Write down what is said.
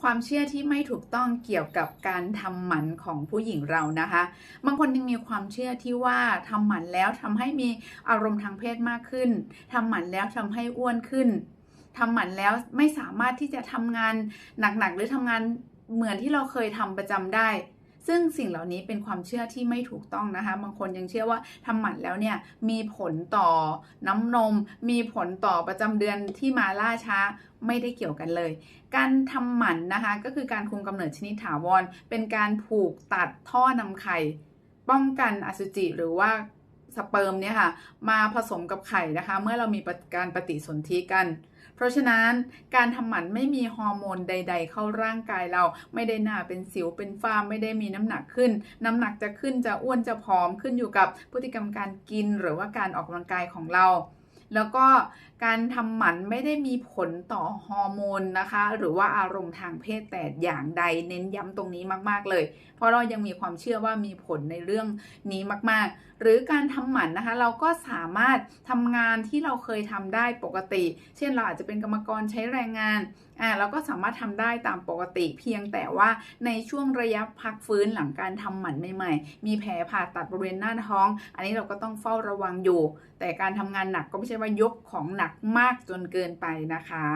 ความเชื่อที่ไม่ถูกต้องเกี่ยวกับการทำหมันของผู้หญิงเรานะคะ บางคนยังมีความเชื่อที่ว่าทำหมันแล้วทำให้มีอารมณ์ทางเพศมากขึ้นทำหมันแล้วทำให้อ้วนขึ้นทำหมันแล้วไม่สามารถที่จะทำงานหนักๆหรือทำงานเหมือนที่เราเคยทำประจำได้ ซึ่งสิ่งเหล่านี้เป็นความเชื่อที่ไม่ถูกต้องนะคะ บางคนยังเชื่อว่าทำหมันแล้วเนี่ยมีผลต่อน้ำนม มีผลต่อประจำเดือนที่มาล่าช้าไม่ได้เกี่ยวกันเลย การทำหมันนะคะก็คือการคุมกำเนิดชนิดถาวร เป็นการผูกตัดท่อนำไข่ป้องกันอสุจิหรือว่า สเปิร์มเนี่ยค่ะมาผสมกับไข่นะคะ เมื่อเรามีการปฏิสนธิกัน เพราะฉะนั้นการทำหมันไม่มีฮอร์โมนใด ๆ เข้าร่างกายเราไม่ได้หน้าเป็นสิวเป็นฝ้าไม่ได้มีน้ำหนักขึ้น น้ำหนักจะขึ้นจะอ้วนจะผอมขึ้นอยู่กับพฤติกรรมการกินหรือว่าการออกกำลังกายของเรา แล้วก็การทำหมันไม่ได้มีผลต่อฮอร์โมนนะคะ หรือว่าอารมณ์ทางเพศแต่อย่างใดเน้นย้ำตรงนี้มาก ๆ เลย เพราะเรายังมีความเชื่อว่ามีผลในเรื่องนี้มาก ๆ หรือการทำหมันนะคะ เราก็สามารถทำงานที่เราเคยทำได้ปกติ เช่นเราอาจจะเป็นกรรมกรใช้แรงงานอ่าเราก็สามารถทำได้ตามปกติ เพียงแต่ว่าในช่วงระยะพักฟื้นหลังการทำหมันใหม่ ๆ มีแผลผ่าตัดบริเวณหน้าท้อง อันนี้เราก็ต้องเฝ้าระวังอยู่ แต่การทำงานหนักก็ไม่ใช่ว่ายกของหนักมากจนเกินไปนะคะ